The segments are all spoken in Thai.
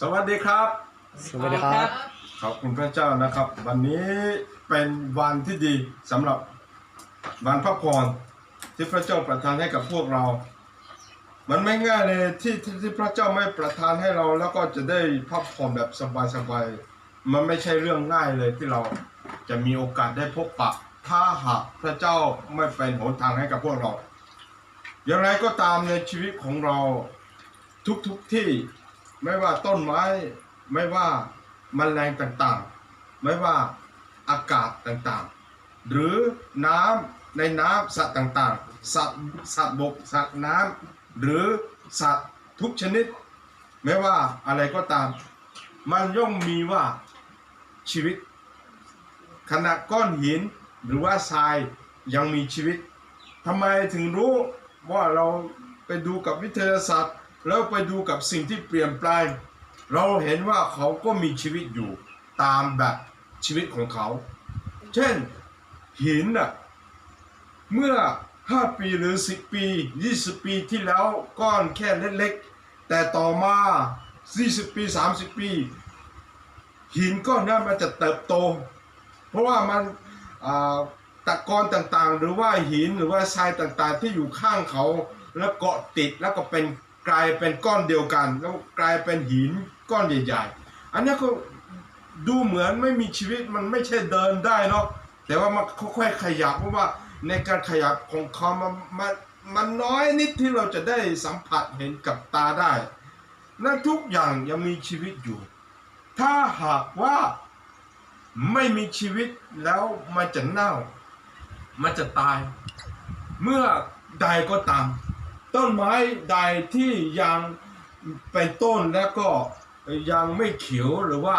สวัสดีครับ สวัสดีครับ ขอบคุณพระเจ้านะครับ วันนี้เป็นวันที่ดีสำหรับวันพักผ่อนที่พระเจ้าประทานให้กับพวกเรา มันไม่ง่ายเลยที่ที่ที่พระเจ้าไม่ประทานให้เราแล้วก็จะได้พักผ่อนแบบสบายๆมันไม่ใช่เรื่องง่ายเลยที่เราจะมีโอกาสได้พบปะถ้าหากพระเจ้าไม่เป็นหนทางให้กับพวกเรา อย่างไรก็ตามในชีวิตของเราทุกๆทที่ ไม่ว่าต้นไม้ ไม่ว่าแมลงต่างๆ ไม่ว่าอากาศต่างๆ หรือน้ำในน้ำสัตว์ต่างๆ สัตว์สัตว์บกสัตว์น้ำหรือสัตว์ทุกชนิด ไม่ว่าอะไรก็ตาม มันย่อมมีว่าชีวิต ขณะก้อนหินหรือว่าทรายยังมีชีวิตทำไมถึงรู้ว่าเราไปดูกับวิทยาศาสตร์ แล้วไปดูกับสิ่งที่เปลี่ยนแปลง เราเห็นว่าเขาก็มีชีวิตอยู่ตามแบบชีวิตของเขา เช่นหินน่ะเมื่อ 5 ปีหรือ 10 ปี 20 ปีที่แล้วก้อนแค่เล็กๆ แต่ต่อมา 40 ปี 30 ปี หินก้อนนั้นมันจะเติบโต เพราะว่ามันตะกอนต่างๆ หรือว่าหินหรือว่าทรายต่างๆ ที่อยู่ข้างเขาแล้วเกาะติดแล้วก็เป็น กลายเป็นก้อนเดียวกัน แล้วกลายเป็นหินก้อนใหญ่ ๆ อันนี้ก็ดูเหมือนไม่มีชีวิตมันไม่ใช่เดินได้เนาะแต่ว่ามันค่อยๆขยับเพราะว่าในการขยับของเขามันมันมันน้อยนิดที่เราจะได้สัมผัสเห็นกับตาได้นั่นทุกอย่างยังมีชีวิตอยู่ ถ้าหากว่าไม่มีชีวิตแล้วมันจะเน่า มันจะตาย เมื่อใดก็ตาม ต้นไม้ใดที่ยังเป็นต้นแล้วก็ยังไม่เขียวหรือว่า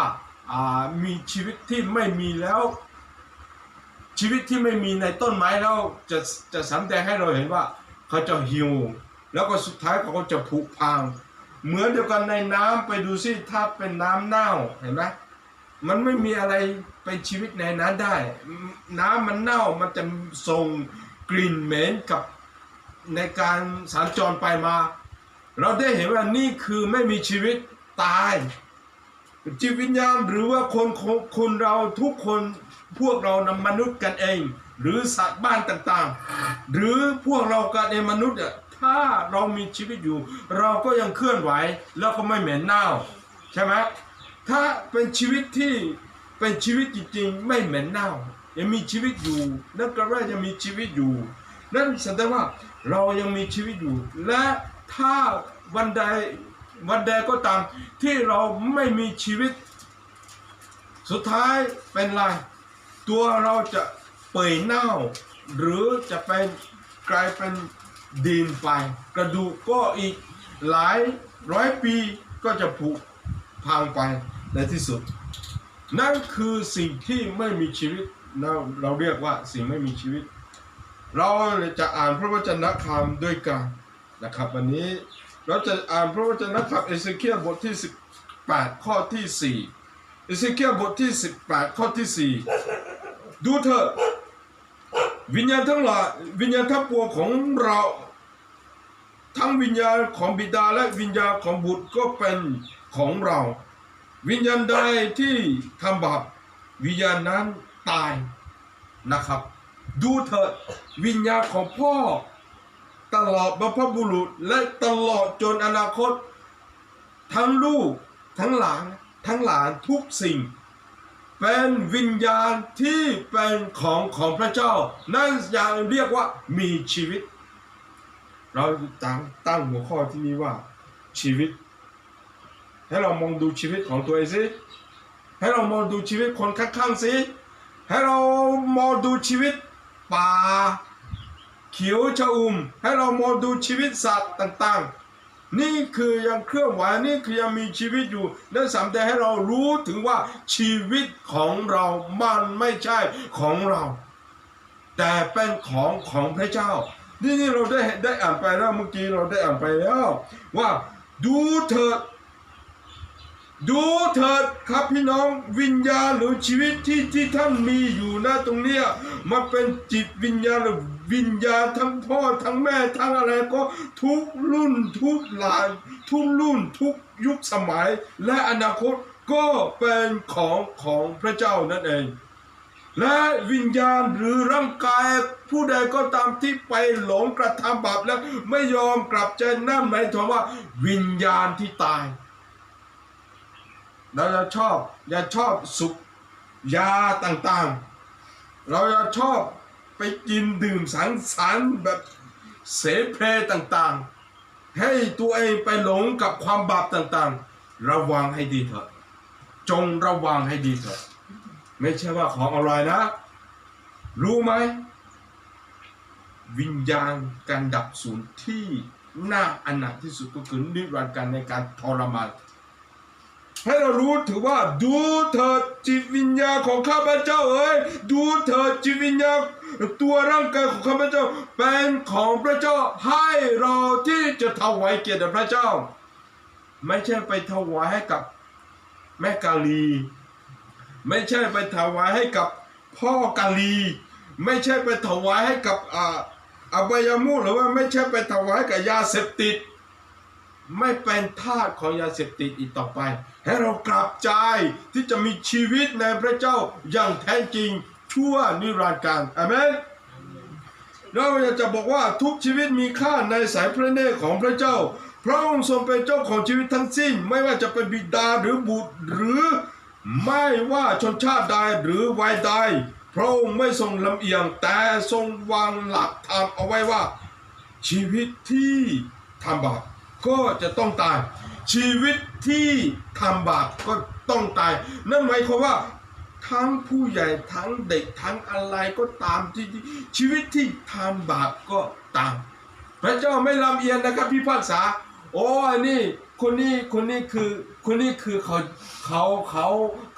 ามีชีวิตที่ไม่มีแล้ว ชีวิตที่ไม่มีในต้นไม้แล้วจะจะสำแดงให้เราเห็นว่าเขาจะหิว แล้วก็สุดท้ายเขาก็จะผุพัง เหมือนเดียวกันในน้ำไปดูสิถ้าเป็นน้ำเน่าเห็นไหมมันไม่มีอะไรเป็นชีวิตในนั้นได้ น้ำมันเน่ามันจะส่งกลิ่นเหม็นกับ ในการสัญจรไปมา เราได้เห็นว่านี่คือไม่มีชีวิตตาย จิตวิญญาณหรือว่าคนคนคนเราทุกคนพวกเรานำมนุษย์กันเอง หรือสัตว์บ้านต่างๆ หรือพวกเรากันเองมนุษย์ถ้าเรามีชีวิตอยู่ เราก็ยังเคลื่อนไหวแล้วก็ไม่เหม็นเน่าใช่ไหมถ้าเป็นชีวิตที่เป็นชีวิตจริงๆ ไม่เหม็นเน่ายังมีชีวิตอยู่ นั่นก็ว่ายังมีชีวิตอยู่ นั่นแสดงว่า เรายังมีชีวิตอยู่ และถ้าวันใดวันใดก็ตามที่เราไม่มีชีวิต สุดท้ายเป็นไรตัวเราจะเปื่อยเน่า หรือจะเป็นกลายเป็นดินไปกระดูกก็อีกหลายร้อยปีก็จะผุพังไปในที่สุด นั่นคือสิ่งที่ไม่มีชีวิตเราเราเรียกว่าสิ่งไม่มีชีวิต เราจะอ่านพระวจนะคำด้วยกันนะครับ วันนี้เราจะอ่านพระวจนะคำเอเสเคียลบทที่ 18 ข้อที่ 4 เอเสเคียลบทที่ 18 ข้อที่ 4 ดูเถอะวิญญาณทั้งหลายวิญญาณทั้งปวงของเรา ทั้งวิญญาณของบิดาและวิญญาณของบุตรก็เป็นของเรา วิญญาณใดที่ทำบาปวิญญาณนั้นตายนะครับ ดูเถิดวิญญาณของพ่อ ตลอดบรรพบุรุษและตลอดจนอนาคต ทั้งลูกทั้งหลานทั้งหลานทุกสิ่ง เป็นวิญญาณที่เป็นของของพระเจ้า นั่นอย่างเรียกว่ามีชีวิต เราตั้งตั้งหัวข้อที่นี้ว่าชีวิต ให้เรามองดูชีวิตของตัวเองสิให้เรามองดูชีวิตคนข้างๆสิให้เรามองดูชีวิต ป่าเขียวชอุ่มให้เรามองดูชีวิตสัตว์ต่างๆ นี่คือยังเคลื่อนไหวนี่คือยังมีชีวิตอยู่นั่นสำแดงให้เรารู้ถึงว่าชีวิตของเรามันไม่ใช่ของเรา แต่เป็นของของพระเจ้า นี่นี่เราได้ได้อ่านไปแล้วเมื่อกี้เราได้อ่านไปแล้ว ว่าดูเถิด ดูเถิดครับพี่น้องวิญญาณหรือชีวิตที่ที่ท่านมีอยู่นะตรงเนี้ยมันเป็นจิตวิญญาณหรือวิญญาณทั้งพ่อทั้งแม่ทั้งอะไรก็ทุกรุ่นทุกหลาน ทุกรุ่นทุกยุคสมัย และอนาคตก็เป็นของของพระเจ้านั่นเอง และวิญญาณหรือร่างกายผู้ใดก็ตามที่ไปหลงกระทำบาปแล้วไม่ยอมกลับใจนั่นหมายถึงว่าวิญญาณที่ตาย เราจะชอบอย่าชอบสุขยาต่างๆ เราจะชอบไปกินดื่มสังสรรค์แบบเสเพต่างๆ ให้ตัวเองไปหลงกับความบาปต่างๆ ระวังให้ดีเถอะ จงระวังให้ดีเถอะ ไม่ใช่ว่าของอร่อยนะ รู้ไหม วิญญาณการดับสูญที่น่าอนาถที่สุดก็คือนิรันดร์การในการทรมาน ให้เรารู้ถือว่าดูเถิดจิตวิญญาณของข้าพเจ้าเอ้ยดูเถิดจิตวิญญาณตัวร่างกายของข้าพเจ้าเป็นของพระเจ้าให้เราที่จะถวายเกียรติพระเจ้า ไม่ใช่ไปถวายให้กับแม่กาลี ไม่ใช่ไปถวายให้กับพ่อกาลี ไม่ใช่ไปถวายให้กับอ่าอบายมุหรือว่าไม่ใช่ไปถวายกับยาเสพติด ไม่เป็นทาสของยาเสพติดอีกต่อไป ให้เรากลับใจที่จะมีชีวิตในพระเจ้าอย่างแท้จริงชั่วนิรันดร์การอเมนเราอยากจะบอกว่าทุกชีวิตมีค่าในสายพระเนตรของพระเจ้า พระองค์ทรงเป็นเจ้าของชีวิตทั้งสิ้น ไม่ว่าจะเป็นบิดาหรือบุตรหรือไม่ว่าชนชาติใดหรือวัยใด พระองค์ไม่ทรงลำเอียงแต่ทรงวางหลักธรรมเอาไว้ว่า ชีวิตที่ทำบาป ก็จะต้องตาย ชีวิตที่ทำบาปก็ต้องตาย นั่นหมายความว่าทั้งผู้ใหญ่ทั้งเด็กทั้งอะไรก็ตามที่ชีวิตที่ทำบาปก็ตาม พระเจ้าไม่ลำเอียงนะครับพี่พากษา โอ้อันนี้ คนนี้คนนี้คือคนนี้คือเขาเขาเขา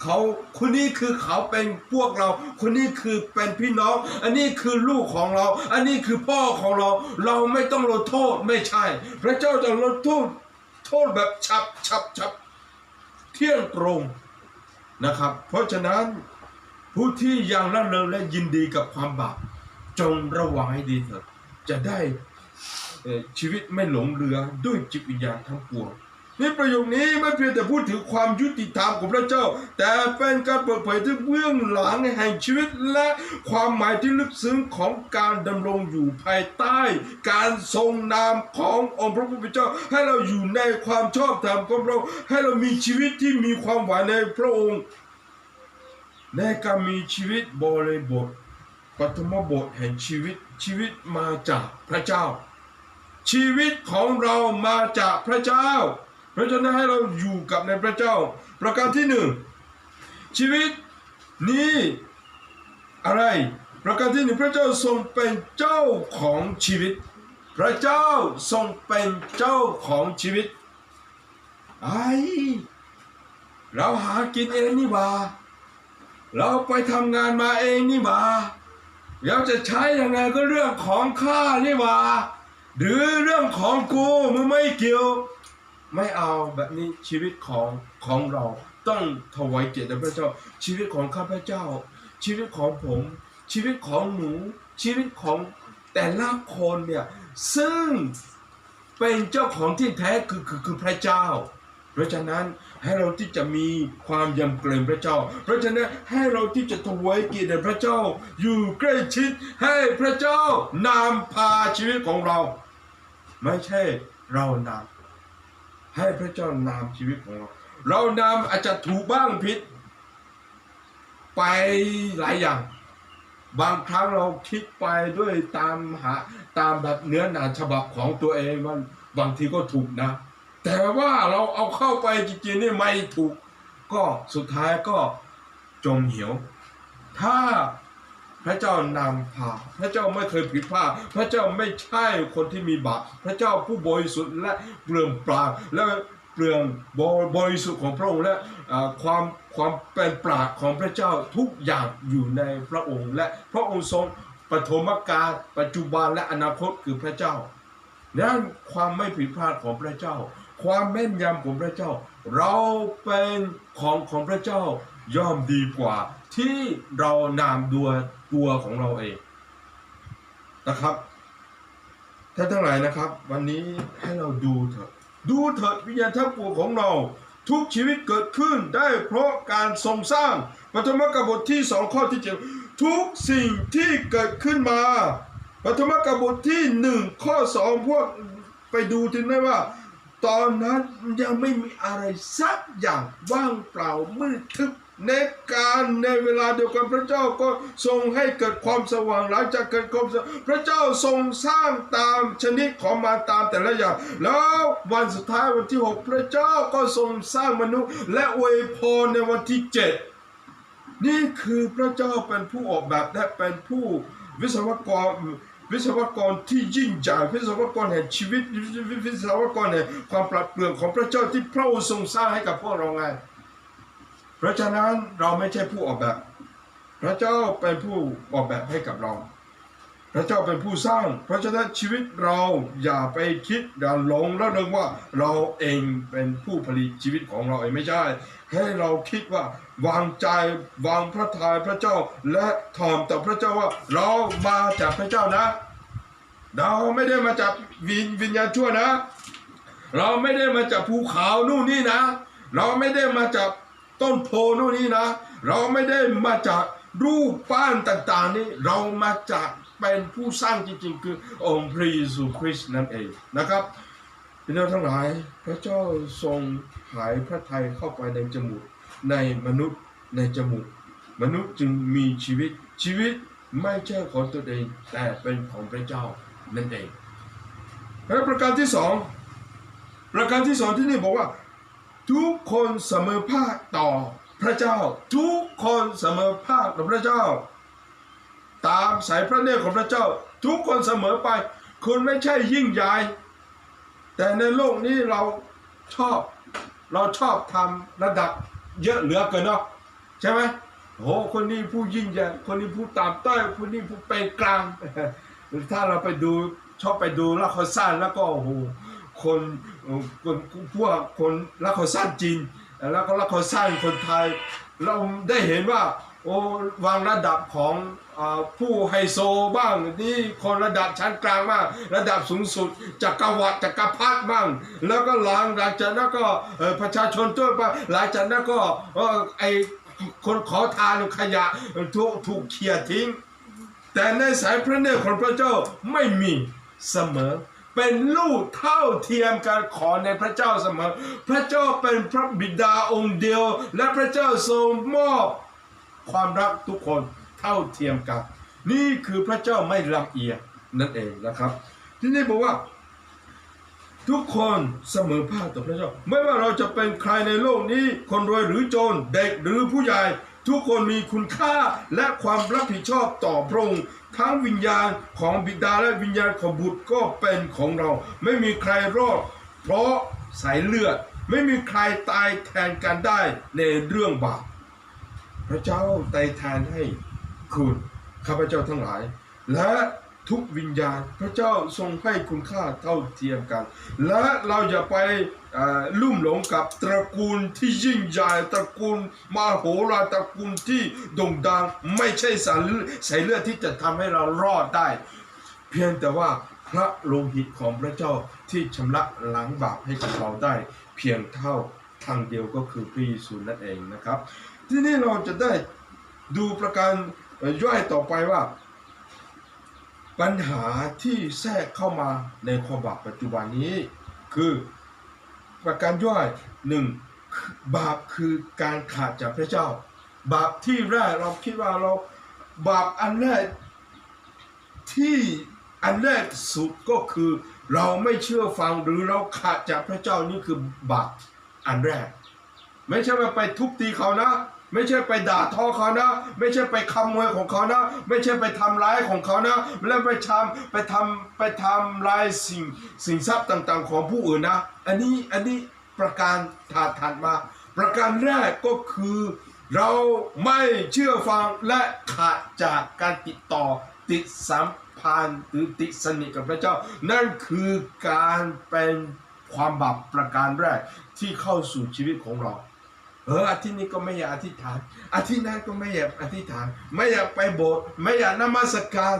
เขาคนนี้คือเขาเป็นพวกเรา คนนี้คือเป็นพี่น้อง อันนี้คือลูกของเรา อันนี้คือพ่อของเรา เราไม่ต้องลดโทษไม่ใช่ พระเจ้าจะลดโทษโทษแบบฉับฉับฉับเที่ยงตรงนะครับ เพราะฉะนั้นผู้ที่ยังละเลงและยินดีกับความบาปจงระวังให้ดีเถิดจะได้ชีวิตไม่หลงเรือด้วยจิตวิญญาณทั้งปวง นี่ประโยคนี้ไม่เพียงแต่พูดถึงความยุติธรรมของพระเจ้า แต่เป็นการเปิดเผยถึงเบื้องหลังแห่งชีวิตและความหมายที่ลึกซึ้งของการดำรงอยู่ภายใต้ การทรงนามขององค์พระผู้เป็นเจ้า ให้เราอยู่ในความชอบธรรมของเราให้เรามีชีวิตที่มีความหวานในพระองค์ในการมีชีวิตบริบทปฐมบทแห่งชีวิตชีวิตมาจากพระเจ้า ชีวิตของเรามาจากพระเจ้า เพราะฉะนั้นให้เราอยู่กับในพระเจ้า ประการที่หนึ่งชีวิตนี้อะไร ประการที่หนึ่งพระเจ้าทรงเป็นเจ้าของชีวิต พระเจ้าทรงเป็นเจ้าของชีวิตไอ้เราหากินเองนี่หว่าเราไปทำงานมาเองนี่หว่าเราจะใช้ยังไงก็เรื่องของข้านี่หว่าหรือเรื่องของกูมึงไม่เกี่ยว ไม่เอาแบบนี้ชีวิตของของเราต้องถวายเกียรติแด่พระเจ้า ชีวิตของข้าพเจ้า ชีวิตของผม ชีวิตของหนู ชีวิตของแต่ละคนเนี่ยซึ่งเป็นเจ้าของที่แท้คือคือคือพระเจ้า เพราะฉะนั้นให้เราที่จะมีความยำเกรงพระเจ้า เพราะฉะนั้นให้เราที่จะถวายเกียรติแด่พระเจ้า อยู่ใกล้ชิดให้พระเจ้านำพาชีวิตของเรา ไม่ใช่เรานำ ให้พระเจ้านำชีวิตของเรา เรานำอาจจะถูกบ้างผิด ไปหลายอย่าง บางครั้งเราคิดไปด้วยตามหาตามแบบเนื้อหนาฉบับของตัวเองมันบางทีก็ถูกนะ แต่ว่าเราเอาเข้าไปจริงๆนี่ไม่ถูก ก็สุดท้ายก็จมเหี่ยว ถ้า ระเจ้านำพาพระเจ้าไม่เคยผิดพลาดพระเจ้าไม่ใช่คนที่มีบาปพระเจ้าผู้บริสุทธิ์และเปลือมปราและเปลือมบริสุทธิ์ของพระองค์และความความเป็นปราดของพระเจ้าทุกอย่างอยู่ในพระองค์ และพระองค์ทรงปฐมกาลปัจจุบันและอนาคตคือพระเจ้านั่นความไม่ผิดพลาดของพระเจ้า ความแม่นยำของพระเจ้า เราเป็นของของพระเจ้าย่อมดีกว่าที่เรานามดัว ตัวของเราเองนะครับท่านทั้งหลายนะครับ วันนี้ให้เราดูเถอะดูเถิดวิญญาณทัพปัวของเรา ทุกชีวิตเกิดขึ้นได้เพราะการทรงสร้างปฐมกบทที่สองข้อที่เจ็ดทุกสิ่งที่เกิดขึ้นมาปฐมกบทที่หนึ่งข้อสองพวกไปดูถึงได้ว่า ตอนนั้นยังไม่มีอะไรสักอย่างว่างเปล่ามืดทึบ ในการในเวลาเดียวกันพระเจ้าก็ทรงให้เกิดความสว่างหลังจากเกิดความสว่างพระเจ้าทรงสร้างตามชนิดของมาตามแต่ละอย่าง แล้ววันสุดท้ายวันที่ 6 พระเจ้าก็ทรงสร้างมนุษย์ และอวยพรในวันที่ 7 นี่คือพระเจ้าเป็นผู้ออกแบบและเป็นผู้วิศวกรวิศวกรที่ยิ่งใหญ่วิศวกรแห่งชีวิตวิศวกรแห่งความปราดเปรื่องของพระเจ้าที่พระองค์ทรงสร้างให้กับพวกเราไง เพราะฉะนั้นเราไม่ใช่ผู้ออกแบบ พระเจ้าเป็นผู้ออกแบบให้กับเรา พระเจ้าเป็นผู้สร้าง เพราะฉะนั้นชีวิตเราอย่าไปคิดอย่าหลงแล้วนึกว่าเราเองเป็นผู้ผลิตชีวิตของเราเองไม่ใช่ ให้เราคิดว่าวางใจวางพระทัยพระเจ้าและถ่อมต่อพระเจ้าว่าเรามาจากพระเจ้านะ เราไม่ได้มาจากวิญวิญญาณชั่วนะ เราไม่ได้มาจากภูเขานู่นนี่นะ เราไม่ได้มาจาก ต้นโพนู่นนี่นะ เราไม่ได้มาจากรูปปั้นต่างๆนี่เรามาจากเป็นผู้สร้างจริงๆ คือองค์พระเยซูคริสต์นั่นเองนะครับพี่น้องทั้งหลายพระเจ้าทรงหายพระทัยเข้าไปในจมูกในมนุษย์ในจมูก มนุษย์จึงมีชีวิตชีวิตไม่ใช่ของตัวเองแต่เป็นของพระเจ้านั่นเองและประการที่สองประการที่สองที่นี่บอกว่า ทุกคนเสมอภาคต่อพระเจ้า ทุกคนเสมอภาคต่อพระเจ้า ตามสายพระเนตรของพระเจ้า ทุกคนเสมอไป คุณไม่ใช่ยิ่งใหญ่แต่ในโลกนี้เราชอบเราชอบทำระดับเยอะเหลือเกินเนาะใช่ไหมโอ้คนนี้ผู้ยิ่งใหญ่คนนี้ผู้ตามต้อยคนนี้ผู้เป็นกลาง ถ้าเราไปดูชอบไปดูละครสั้นแล้วก็โอ้โห คนคนพวกคนละครสั้นจีนแล้วก็ละครสั้นคนไทย เราได้เห็นว่าโอ้วางระดับของอผู้ไฮโซบ้างนี่คนระดับชั้นกลางบ้างระดับสูงสุดจักรวรรดิจักรพรรดิบ้าง แล้วก็หลังหลังจากนั้นก็ประชาชนทั่วไปหลังจากนั้นก็ไอคนขอทานขยะถูกถูกเขี่ยทิ้ง แต่ในสายพระเนตรของพระเจ้าไม่มีเสมอ เป็นลูกเท่าเทียมกันขอในพระเจ้าเสมอ พระเจ้าเป็นพระบิดาองค์เดียว และพระเจ้าทรงมอบความรักทุกคนเท่าเทียมกัน นี่คือพระเจ้าไม่ลำเอียงนั่นเองนะครับ ที่นี่บอกว่า ทุกคนเสมอภาคต่อพระเจ้า ไม่ว่าเราจะเป็นใครในโลกนี้ คนรวยหรือจนเด็กหรือผู้ใหญ่ ทุกคนมีคุณค่าและความรับผิดชอบต่อพระองค์ ทั้งวิญญาณของบิดาและวิญญาณของบุตรก็เป็นของเรา ไม่มีใครรอด เพราะสายเลือดไม่มีใครตายแทนกันได้ในเรื่องบาปพระเจ้าไต่แทนให้คุณข้าพเจ้าทั้งหลาย และ ทุกวิญญาณ พระเจ้าทรงให้คุณค่าเท่าเทียมกัน และเราอย่าไปลุ่มหลงกับตระกูลที่ยิ่งใหญ่ตระกูลมาโหฬารตระกูลที่โด่งดังไม่ใช่สายเลือดสายเลือดที่จะทำให้เรารอดได้ เพียงแต่ว่าพระโลหิตของพระเจ้าที่ชำระล้างบาปให้กับเราได้ เพียงเท่าทางเดียวก็คือพระเยซูนั่นเองนะครับ ที่นี่เราจะได้ดูประการเอ่อย่อยต่อไปว่า ปัญหาที่แทรกเข้ามาในความบาปปัจจุบันนี้ คือประการย่อยหนึ่งบาปคือการขาดจากพระเจ้า บาปที่แรกเราคิดว่าเราบาปอันแรกที่อันแรกสุดก็คือเราไม่เชื่อฟังหรือเราขาดจากพระเจ้านี่คือบาปอันแรก ไม่ใช่ว่าไปทุบตีเขานะ ไม่ใช่ไปด่าทอเขานะ ไม่ใช่ไปขโมยของเขานะ ไม่ใช่ไปทำร้ายของเขานะ แล้วไปทำไปทำไปทำลายสิ่งสิ่งทรัพย์ต่างๆ ของผู้อื่นนะ อันนี้อันนี้ประการถัดถัดมา ประการแรกก็คือ เราไม่เชื่อฟังและขาดจากการติดต่อติดสัมพันธ์หรือติดสนิทกับพระเจ้า นั่นคือการเป็นความบาปประการแรกที่เข้าสู่ชีวิตของเรา เอออาทิตย์นี้ก็ไม่อยากอธิษฐานอาทิตย์หนั้นก็ไม่อยากอธิษฐาน ไม่อยากไปโบสถ์ไม่อยากนมัสการ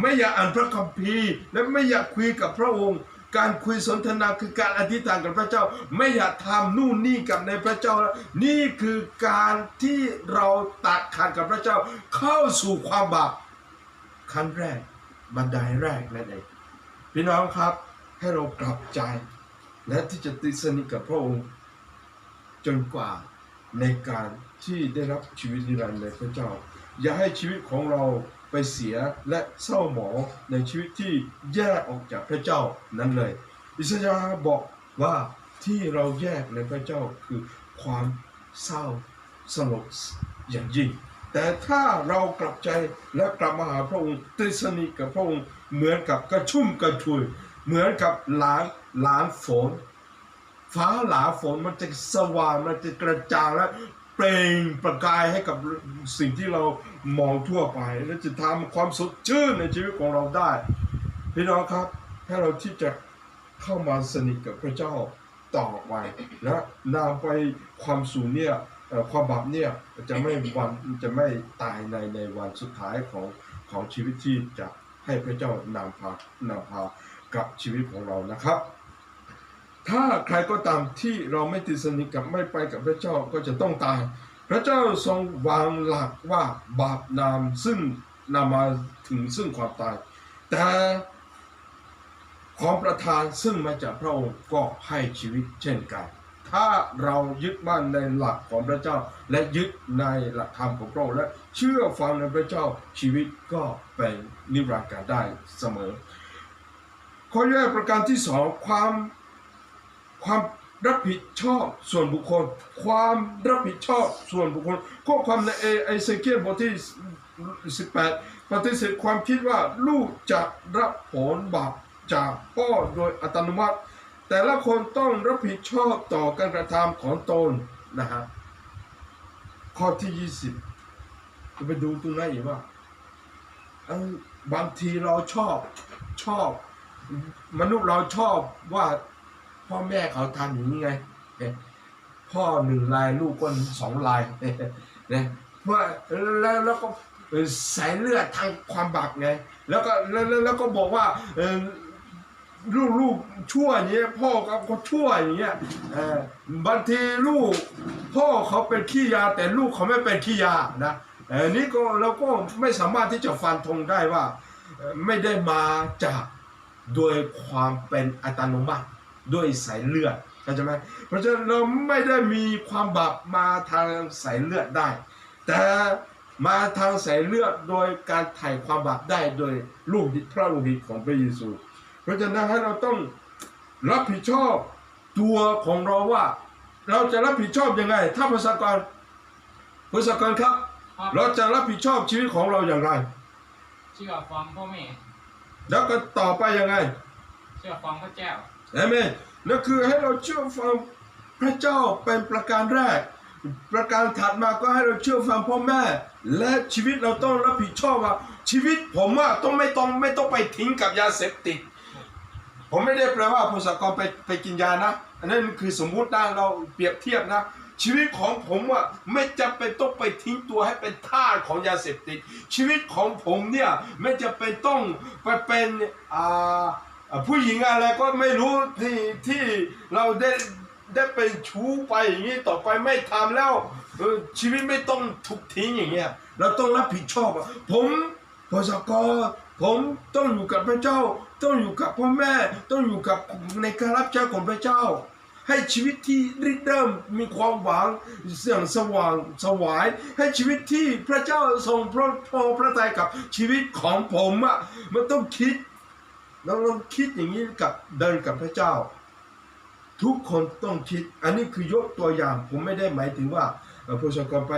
ไม่อยากอ่านพระคัมภีร์ และไม่อยากคุยกับพระองค์ การคุยสนทนาคือการอธิษฐานกับพระเจ้า ไม่อยากทำนู่นนี่กับในพระเจ้าแล้วนี่คือการที่เราตัดขาดกับพระเจ้า เข้าสู่ความบาปขั้นแรกบันไดแรกนั่นเองพี่น้องครับให้เรากลับใจ และที่จะติดสนิทกับพระองค์จนกว่า ในการที่ได้รับชีวิตนิรันดร์ในพระเจ้า อย่าให้ชีวิตของเราไปเสียและเศร้าหมองในชีวิตที่แยกออกจากพระเจ้านั้นเลย อิสยาห์บอกว่าที่เราแยกในพระเจ้าคือความเศร้าสลดอย่างยิ่ง แต่ถ้าเรากลับใจและกลับมาหาพระองค์ติสนิกับพระองค์เหมือนกับกระชุ่มกระชวยเหมือนกับหลานหลานฝน ฟ้าหลาฝนมันจะสว่างมันจะกระจ่างและเปล่งประกายให้กับสิ่งที่เรามองทั่วไป และจะทำความสดชื่นในชีวิตของเราได้ พี่น้องครับให้เราที่จะเข้ามาสนิทกับพระเจ้าต่อไปและนำไปความสูญเนี่ยความบาปเนี่ยจะไม่วันจะไม่ตายในในวันสุดท้ายของของชีวิตที่จะให้พระเจ้านำพานำพากับชีวิตของเรานะครับ ถ้าใครก็ตามที่เราไม่ติดสนิทกับไม่ไปกับพระเจ้าก็จะต้องตาย พระเจ้าทรงวางหลักว่าบาปนามซึ่งนำมาถึงซึ่งความตาย แต่ของประทานซึ่งมาจากพระองค์ก็ให้ชีวิตเช่นกัน ถ้าเรายึดมั่นในหลักของพระเจ้า และยึดในหลักธรรมของพระองค์และเชื่อฟังในพระเจ้าชีวิตก็เป็นนิรันดร์ได้เสมอข้อแยกประการที่สองความ ความรับผิดชอบส่วนบุคคล ความรับผิดชอบส่วนบุคคลข้อความในเอไอเซเคียบทที่ 18 ปฏิเสธความคิดว่าลูกจะรับผลบาปจากพ่อโดยอัตโนมัติ แต่ละคนต้องรับผิดชอบต่อการกระทำของตนนะฮะข้อที่ 20จะไปดูตรงนั้นอีกว่าบางทีเราชอบชอบ มนุษย์เราชอบว่า พ่อแม่เขาทำอย่างนี้ไง พ่อหนึ่งลายลูกก็สองลายเนี่ยเพื่อแล้วแล้วก็เอ่อสายเลือดทางความบาปไง แล้วก็แล้วแล้วก็บอกว่าลูกลูกชั่วอย่างเงี้ยพ่อก็ก็ชั่วอย่างเงี้ยบางทีลูก พ่อเขาเป็นขี้ยาแต่ลูกเขาไม่เป็นขี้ยานะออนี่ก็เราก็ไม่สามารถที่จะฟันธงได้ว่า ไม่ได้มาจากโดยความเป็นอัตโนมัติ ด้วยสายเลือดเข้าใจไหมเพราะฉะนั้นเราไม่ได้มีความบาปมาทางสายเลือดได้ แต่มาทางสายเลือดโดยการไถ่ความบาปได้โดยลูกพระโลหิตของพระเยซู เพราะฉะนั้นให้เราต้องรับผิดชอบตัวของเราว่า เราจะรับผิดชอบยังไง ถ้าภาษากรภาษากรครับครับ เราจะรับผิดชอบชีวิตของเราอย่างไรเชื่อฟังพ่อแม่แล้วก็ต่อไปยังไง เชื่อฟังพระเจ้า เอเมนนั่นคือให้เราเชื่อฟังพระเจ้าเป็นประการแรก ประการถัดมาก็ให้เราเชื่อฟังพ่อแม่ และชีวิตเราต้องรับผิดชอบว่าชีวิตผมอะต้องไม่ต้องไม่ต้องไปทิ้งกับยาเสพติด ผมไม่ได้แปลว่าภาษากรไปไปกินยานะ อันนั้นคือสมมุตินะเราเปรียบเทียบนะชีวิตของผมอะไม่จำเป็นต้องไปทิ้งตัวให้เป็นทาสของยาเสพติด ชีวิตของผมเนี่ยไม่จำเป็นต้องไปเป็นอ่า ผู้หญิงอะไรก็ไม่รู้ที่ที่เราได้ได้เป็นชู้ไปอย่างนี้ต่อไปไม่ทำแล้วชีวิตไม่ต้องถูกทิ้งอย่างเงี้ยเราต้องรับผิดชอบ ผมพศกผมต้องอยู่กับพระเจ้า ต้องอยู่กับพ่อแม่ ต้องอยู่กับในการรับใช้ของพระเจ้า ให้ชีวิตที่ริเริ่มมีความหวังเสียงสว่างสวาย ให้ชีวิตที่พระเจ้าทรงพระพอพระทัยกับชีวิตของผมอะมันต้องคิด เราลองคิดอย่างนี้กับเดินกับพระเจ้า ทุกคนต้องคิด อันนี้คือยกตัวอย่างผมไม่ได้หมายถึงว่าผู้ชกรไป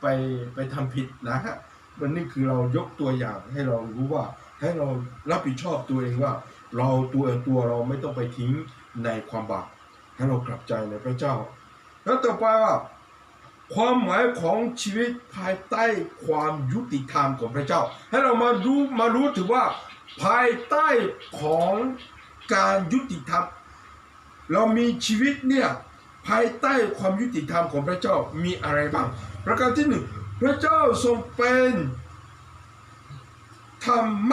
ไปไปทำผิดนะฮะมันนี่คือเรายกตัวอย่างให้เรารู้ว่า ให้เรารับผิดชอบตัวเองว่า เราตัวตัวเราไม่ต้องไปทิ้งในความบาปให้เรากลับใจในพระเจ้า แล้วต่อไปว่าความหมายของชีวิตภายใต้ความยุติธรรมของพระเจ้า ให้เรามารู้มารู้ถึงว่า ภายใต้ของการยุติธรรม เรามีชีวิตเนี่ยภายใต้ความยุติธรรมของพระเจ้ามีอะไรบ้าง ประการที่หนึ่งพระเจ้าทรงเป็นธรรม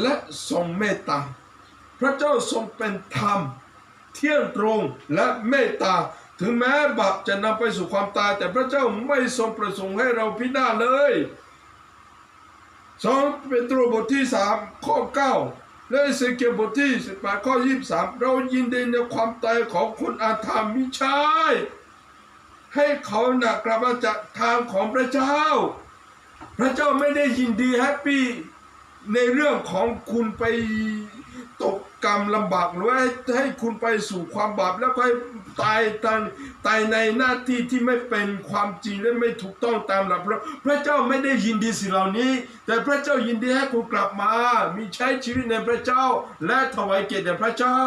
และทรงเมตตา พระเจ้าทรงเป็นธรรม เที่ยงตรงและเมตตา ถึงแม้บาปจะนำไปสู่ความตาย แต่พระเจ้าไม่ทรงประสงค์ให้เราพินาศเลย สองเปโตรบทที่สามข้อเก้าและเอเสเกียบทที่สิบแปดข้อยี่สามเรายินดีในความตายของคนอาธรรมมิใช่ให้เขาหนักกลับมาจากทางของพระเจ้า พระเจ้าไม่ได้ยินดีแฮปปี้ในเรื่องของคุณไปตก กรรมลำบากหรือว่าให้ให้คุณไปสู่ความบาปแล้วก็ให้ตายตายตายในหน้าที่ที่ไม่เป็นความจริงและไม่ถูกต้องตามหลักพระพระเจ้าไม่ได้ยินดีสิ่งเหล่านี้ แต่พระเจ้ายินดีให้คุณกลับมา มีใช้ชีวิตในพระเจ้า และถวายเกียรติแด่พระเจ้า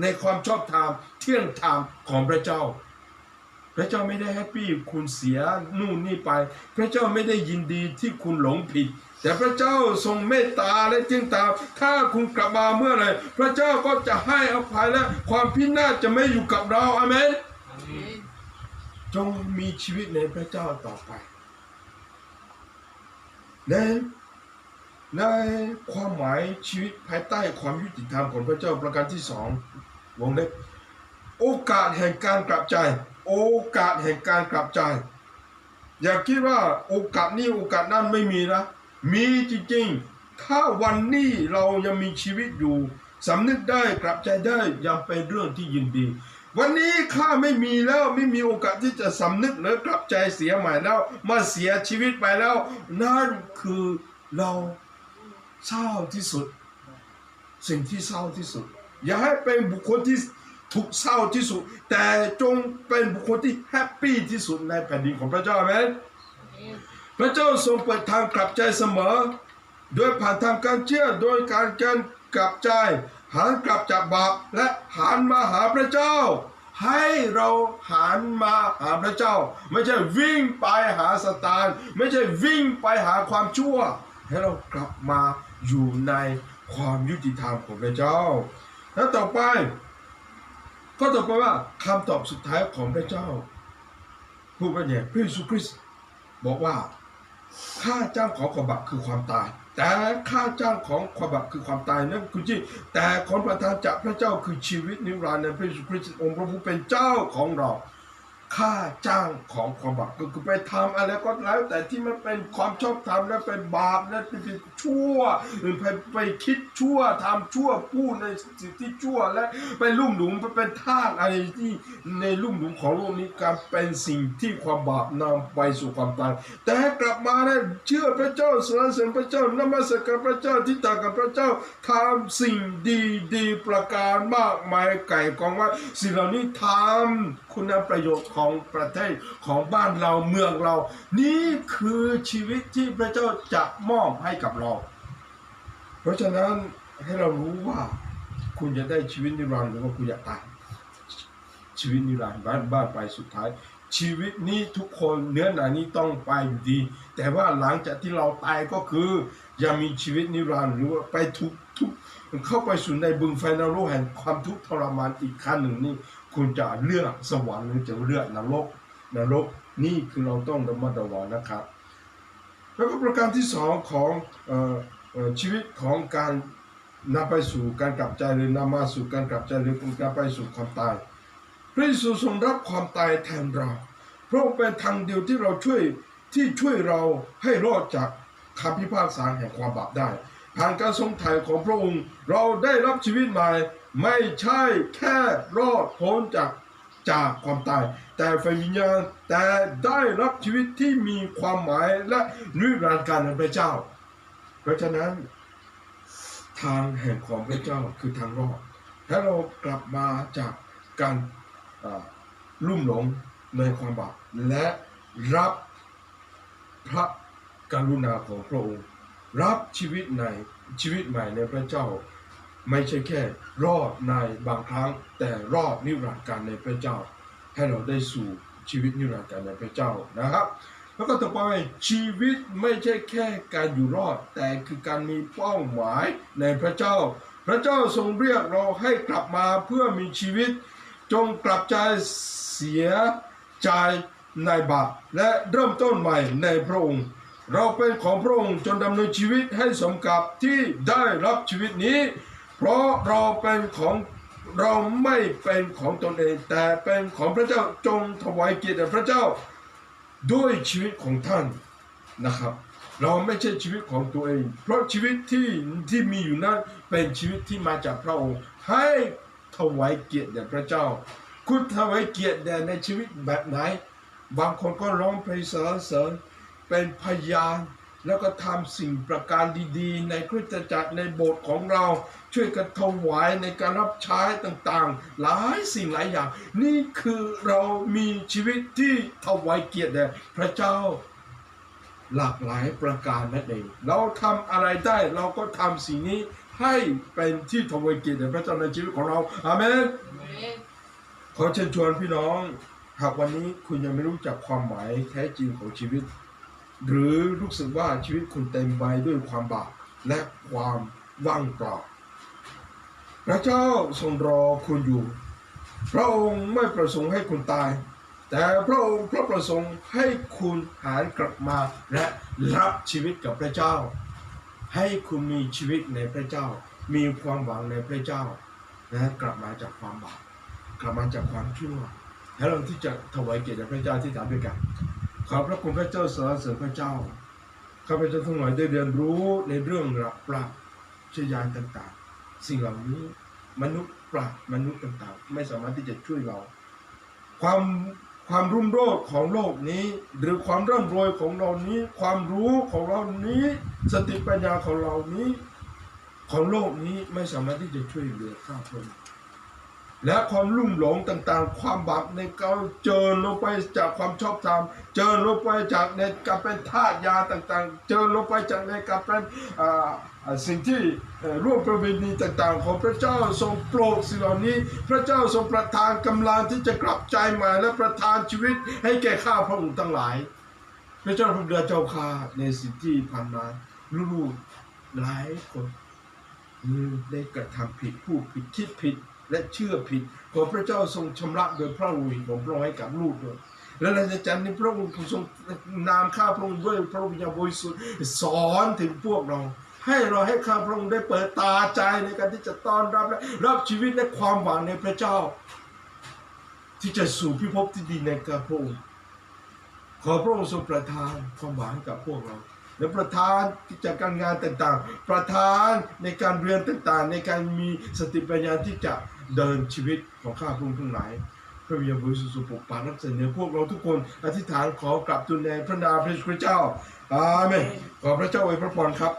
ในความชอบธรรมเที่ยงธรรมของพระเจ้าพระเจ้าไม่ได้แฮปปี้คุณเสียนู่นนี่ไป พระเจ้าไม่ได้ยินดีที่คุณหลงผิด แต่พระเจ้าทรงเมตตาและเที่ยงธรรมถ้าคุณกลับมาเมื่อไหร่พระเจ้าก็จะให้อภัยและความพินาศจะไม่อยู่กับเราอาเมนอาเมนจงมีชีวิตในพระเจ้าต่อไปในในความหมายชีวิตภายใต้ความยุติธรรมของพระเจ้าประการที่สองวงเล็บโอกาสแห่งการกลับใจ โอกาสแห่งการกลับใจ อย่าคิดว่าโอกาสนี้โอกาสนั้นไม่มีนะ มีจริงๆ ถ้าวันนี้เรายังมีชีวิตอยู่สำนึกได้กลับใจได้ยังเป็นเรื่องที่ยินดี วันนี้ข้าไม่มีแล้วไม่มีโอกาสที่จะสำนึกหรือกลับใจเสียใหม่แล้ว มาเสียชีวิตไปแล้ว นั่นคือเราเศร้าที่สุด สิ่งที่เศร้าที่สุด อย่าให้เป็นบุคคลที่ถูกเศร้าที่สุด แต่จงเป็นบุคคลที่แฮปปี้ที่สุดในแผ่นดินของพระเจ้าอาเม พระเจ้าทรงเปิดทางกลับใจเสมอ โดยผ่านทางการเชื่อโดยการการกลับใจหันกลับจากบาปและหันมาหาพระเจ้า ให้เราหันมาหาพระเจ้า ไม่ใช่วิ่งไปหาสตานไม่ใช่วิ่งไปหาความชั่ว ให้เรากลับมาอยู่ในความยุติธรรมของพระเจ้า แล้วต่อไป ก็ต่อไปว่าคำตอบสุดท้ายของพระเจ้าพูดว่าไงพระเยซูคริสต์บอกว่า ค่าจ้างของความบาปคือความตาย แต่ค่าจ้างของความบาปคือความตายนั่นคือจริงแต่คนประทานจากพระเจ้าคือชีวิตนิรันดร์ในพระเยซูคริสต์องค์พระผู้เป็นเจ้าของเรา ค่าจ้างของความบาปก็คือไปทำอะไรก็แล้ว แต่ที่มันเป็นความชอบธรรมและเป็นบาปและเป็นชั่วไปไปคิดชั่วทำชั่วพูดในสิ่งที่ชั่วและไปลุ่มหลุมไปเป็นทาสอะไรที่ในลุ่มหลุมของโลกนี้การเป็นสิ่งที่ความบาปนำไปสู่ความตายแต่กลับมาได้เชื่อพระเจ้าสรรเสริญพระเจ้านมัสการพระเจ้าที่ตากับพระเจ้าทำสิ่งดีดีๆประการมากมายไก่กองว่าสิ่งเหล่านี้ทำคุณประโยชน์ของประเทศของบ้านเราเมืองเรา นี่คือชีวิตที่พระเจ้าจะมอบให้กับเรา ราะฉะนั้นให้เรารู้ว่าคุณจะได้ชีวิตนิรันดร์หรือว่าคุณจะตายชีวิตนิรันดร์บ้านบ้านไปสุดท้าย ชีวิตนี้ทุกคนเนื้อหนานี้ต้องไปอยู่ดี แต่ว่าหลังจากที่เราตายก็คือยังมีชีวิตนิรันดร์หรือว่าไปทุกทุกเข้าไปสู่ในบึงไฟนรกแห่งความทุกข์ทรมานอีกขั้นหนึ่งนี่คุณจะเลือกสวรรค์หรือจะเลือกนรกนรกนี่คือเราต้องระมัดระวังนะครับ แล้วก็ประการที่สองของเอ่อ ชีวิตของการนำไปสู่การกลับใจหรือนำมาสู่การกลับใจหรือการไปสู่ความตาย พระเยซูทรงรับความตายแทนเราเพราะเป็นทางเดียวที่เราช่วยที่ช่วยเราให้รอดจากคำพิพากษาแห่งความบาปได้ ผ่านการทรงไถ่ของพระองค์เราได้รับชีวิตใหม่ ไม่ใช่แค่รอดพ้นจากจากความตาย แต่ไฟวิญญาณแต่ได้รับชีวิตที่มีความหมายและนิรันดร์การในพระเจ้า เพราะฉะนั้นทางแห่งของพระเจ้าคือทางรอด ถ้าเรากลับมาจากการลุ่มหลงในความบาปและรับพระกรุณาของพระองค์ รับชีวิตในชีวิตใหม่ในพระเจ้า ไม่ใช่แค่รอดในบางครั้ง แต่รอดนิรันดร์การในพระเจ้า ให้เราได้สู่ชีวิตนิรันดร์การในพระเจ้านะครับ แล้วก็ต่อไปชีวิตไม่ใช่แค่การอยู่รอด แต่คือการมีเป้าหมายในพระเจ้า พระเจ้าทรงเรียกเราให้กลับมาเพื่อมีชีวิต จงกลับใจเสียใจในบาปและเริ่มต้นใหม่ในพระองค์ เราเป็นของพระองค์จนดำเนินชีวิตให้สมกับที่ได้รับชีวิตนี้ เพราะเราเป็นของเราไม่เป็นของตนเองแต่เป็นของพระเจ้าจงถวายเกียรติพระเจ้า ด้วยชีวิตของท่านนะครับ เราไม่ใช่ชีวิตของตัวเอง เพราะชีวิตที่ที่มีอยู่นั้นเป็นชีวิตที่มาจากพระองค์ ให้ถวายเกียรติแด่พระเจ้า คุณถวายเกียรติแด่ในชีวิตแบบไหน บางคนก็ร้องเพลงสรรเสริญเป็นพยาน แล้วก็ทำสิ่งประการดีๆ ในคริสตจักรในโบสถ์ของเรา ช่วยกันถวายในการรับใช้ต่างๆ หลายสิ่งหลายอย่าง นี่คือเรามีชีวิตที่ถวายเกียรติแด่พระเจ้าหลากหลายประการนั่นเอง เราทำอะไรได้เราก็ทำสิ่งนี้ให้เป็นที่ถวายเกียรติแด่พระเจ้าในชีวิตของเราอาเมนขอเชิญชวนพี่น้อง หากวันนี้คุณยังไม่รู้จักความหมายแท้จริงของชีวิต หรือรู้สึกว่าชีวิตคุณเต็มไปด้วยความบาปและความว่างเปล่าพระเจ้าทรงรอคุณอยู่ พระองค์ไม่ประสงค์ให้คุณตาย แต่พระองค์พระประสงค์ให้คุณหานกลับมาและรับชีวิตกับพระเจ้า ให้คุณมีชีวิตในพระเจ้า มีความหวังในพระเจ้าและกลับมาจากความบาปกลับมาจากความชั่วแล้วเราที่จะถวายเกียรติแด่พระเจ้าที่ถามด้วยกัน ขอพระคุณพระเจ้าสรรเสริญพระเจ้าข้าพเจ้าทั้งหลายได้เรียนรู้ในเรื่องหลักปราชญานต่างๆ สิ่งเหล่านี้มนุษย์ปราชมนุษย์ต่างๆ ไม่สามารถที่จะช่วยเรา ความความรุ่มโรจของโลกนี้ หรือความร่ำรวยของเรานี้ ความรู้ของเรานี้ สติปัญญาของเรานี้ ของโลกนี้ไม่สามารถที่จะช่วยเหลือข้าพเจ้า และความลุ่มหลงต่างๆ ความบาปในการเจริญลงไปจากความชอบธรรม เจริญลงไปจากในการเป็นทาสยาต่างๆ เจริญลงไปจากในการเป็นสิ่งที่ร่วมประเวณีต่างๆ ของพระเจ้าทรงโปรดสิ่งเหล่านี้ พระเจ้าทรงประทานกำลังที่จะกลับใจใหม่และประทานชีวิตให้แก่ข้าพระองค์ทั้งหลาย พระเจ้าพระเดือเจ้าข้าในสิ่งที่ผ่านมาลูกๆหลายคนได้กระทำผิดพูดผิดคิดผิด และเชื่อผิด ขอพระเจ้าทรงชำระโดยพระโลหิตของพระองค์ให้กับลูกด้วยและหลังจากนั้นพระองค์ทรงนามข้าพระองค์ด้วยพระวิญญาณบริสุทธิ์สอนถึงพวกเราให้เราให้ข้าพระองค์ได้เปิดตาใจในการที่จะต้อนรับและรับชีวิตและความหวังในพระเจ้า ที่จะสู่พิภพที่ดีในกระพระองค์ขอพระองค์ทรงประทานความหวังกับพวกเรา และประทานกิจการงานต่างๆ ประทานในการเรียนต่างๆ ในการมีสติปัญญาที่จะ เดินชีวิตของข้าพระองค์ทั้งหลายพระวิญญาณบริสุทธิ์ปกปักรักษาเหนือพวกเราทุกคนอธิษฐานขอกลับทูลในพระนามพระเยซูคริสต์เจ้าอาเมนขอพระเจ้าอวยพระพรครับ